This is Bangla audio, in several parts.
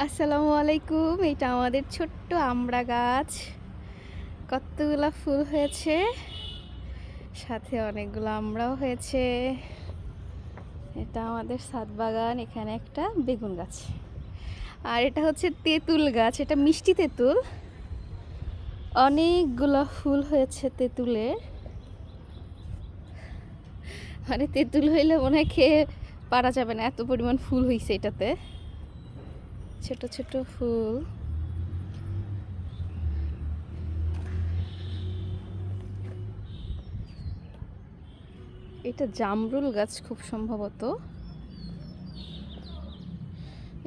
আসসালামু আলাইকুম, এটা আমাদের ছোট্ট আমড়া গাছ। কতগুলো ফুল হয়েছে, সাথে অনেকগুলো আমড়াও হয়েছে। এটা আমাদের সাত বাগান, এখানে একটা বেগুন গাছ। আর এটা হচ্ছে তেঁতুল গাছ, এটা মিষ্টি তেঁতুল। অনেকগুলো ফুল হয়েছে তেঁতুলের মানে তেঁতুল হইলে মনে হয় খেয়ে পারা যাবে না, এত পরিমাণ ফুল হয়েছে এটাতে। ছোট ছোট ফুল। এটা জামরুল গাছ খুব সম্ভবত।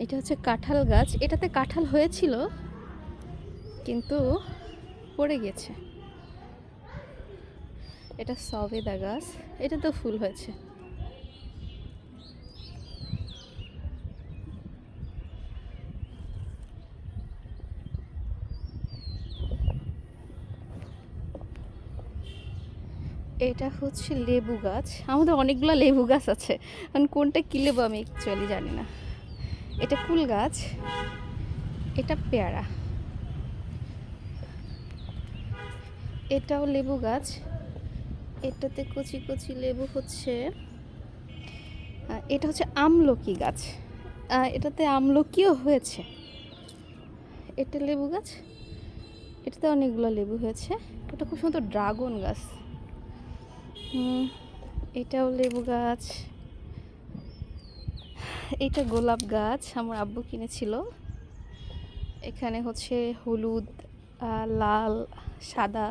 এটা হচ্ছে কাঁঠাল গাছ। এটাতে কাঁঠাল হয়েছিল, কিন্তু পড়ে গেছে। এটা সবেদা গাছ। এটা তো ফুল হয়েছে। এটা হচ্ছে লেবু গাছ। আমাদের অনেকগুলো লেবু গাছ আছে। কারণ কোনটা কী লেবু আমি অ্যাকচুয়ালি জানি না। এটা কুল গাছ, এটা পেয়ারা। এটাও লেবু গাছ। এটাতে কচি কচি লেবু হচ্ছে এটা হচ্ছে আমলকি গাছ। এটাতে আমলকিও হয়েছে। এটা লেবু গাছ? এটাতে অনেকগুলো লেবু হয়েছে। এটা খুব সুন্দর ড্রাগন গাছ। এটাও লেবু গাছ। এটা গোলাপ গাছ আমার আব্বু কিনেছিল। এখানে হচ্ছে হলুদ লাল, সাদা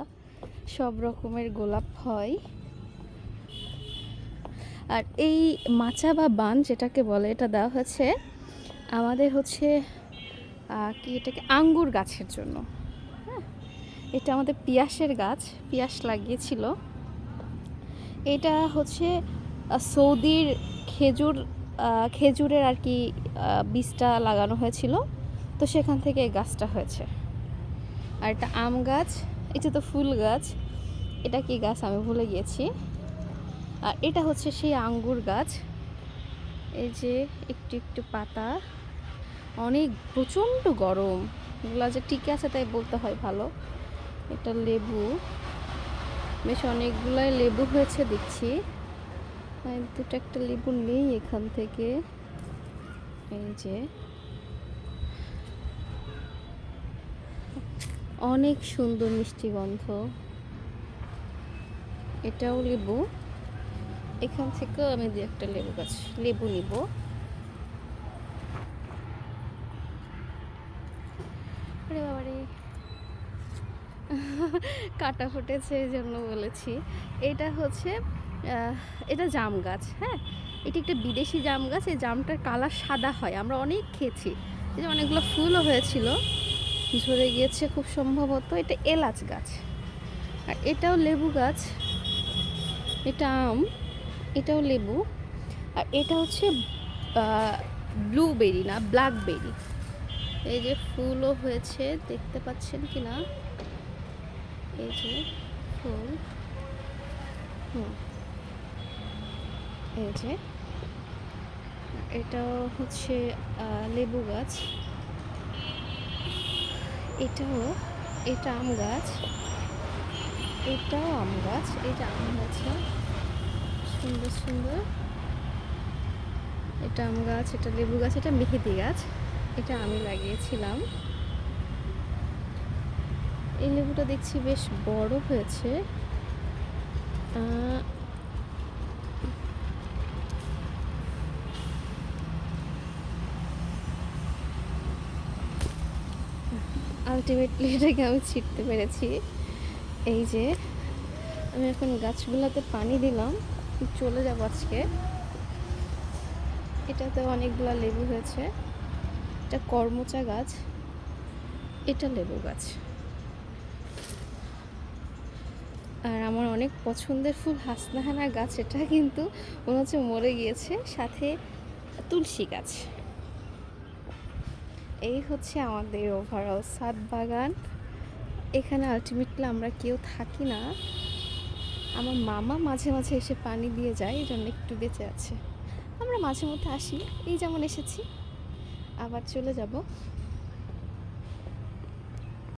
সব রকমের গোলাপ হয়। আর এই মাচা বা বান যেটাকে বলে, এটা দেওয়া হচ্ছে আমাদের হচ্ছে কি এটাকে, আঙ্গুর গাছের জন্য। হ্যাঁ এটা আমাদের পিয়াসের গাছ, পিয়াস লাগিয়েছিল। এটা হচ্ছে সৌদির খেজুর খেজুরের আর কি বীজটা লাগানো হয়েছিল। তো সেখান থেকে এই গাছটা হয়েছে। আর এটা আম গাছ এটা তো ফুল গাছ, এটা কি গাছ আমি ভুলে গিয়েছি। আর এটা হচ্ছে সেই আঙ্গুর গাছ। এই যে একটু একটু পাতা, অনেক প্রচণ্ড গরম। এগুলো যে টিকে আছে তাই বলতে হয় ভালো। এটা লেবু। বেশ অনেকগুলাই লেবু হয়েছে দেখছি। দুটো একটা লেবু নেই এখান থেকে। এই যে। অনেক সুন্দর মিষ্টি গন্ধ। এটাও লেবু। এখান থেকেও আমি দু একটা লেবু গাছ, লেবু নিব আরে বাবারে কাটা ফুটেছে, এই জন্য বলেছি। এটা হচ্ছে এটা জাম গাছ হ্যাঁ? এটি একটা বিদেশি জাম গাছ, এই জামটার কালার সাদা হয়। আমরা অনেক খেয়েছি। যে অনেকগুলো ফুলও হয়েছিল, ঝরে গিয়েছে খুব সম্ভবত। এটা এলাচ গাছ। আর এটাও লেবু গাছ। এটা আম, এটাও লেবু। আর এটা হচ্ছে ব্লুবেরি না, ব্ল্যাকবেরি। এই যে ফুলও হয়েছে, দেখতে পাচ্ছেন কি না এই যে ফুল, হুম, এই যে, এটাও হচ্ছে লেবু গাছ, এটাও, এটা আম গাছ, এটাও আম গাছ, এটা আম গাছে, সুন্দর সুন্দর, এটা আম গাছ, এটা লেবু গাছ, এটা মেহেদি গাছ, এটা আমি লাগিয়েছিলাম। এই লেবুটা দেখছি বেশ বড় হয়েছে। আলটিমেটলি এটাকে আমি ছিটতে পেরেছি। এই যে, আমি এখন গাছগুলোতে পানি দিলাম, চলে যাব আজকে। এটাতে অনেকগুলো লেবু হয়েছে। এটা কর্মচা গাছ, এটা লেবু গাছ। আর আমার অনেক পছন্দের ফুল হাসনাহানা গাছ, এটা কিন্তু মনে হচ্ছে মরে গিয়েছে। সাথে তুলসী গাছ। এই হচ্ছে আমাদের ওভারঅল সাত বাগান। এখানে আলটিমেটলি আমরা কেউ থাকি না। আমার মামা মাঝে মাঝে এসে পানি দিয়ে যায় এই জন্য একটু বেঁচে আছে। আমরা মাঝে মধ্যে আসি, এই যেমন এসেছি। আবার চলে যাব।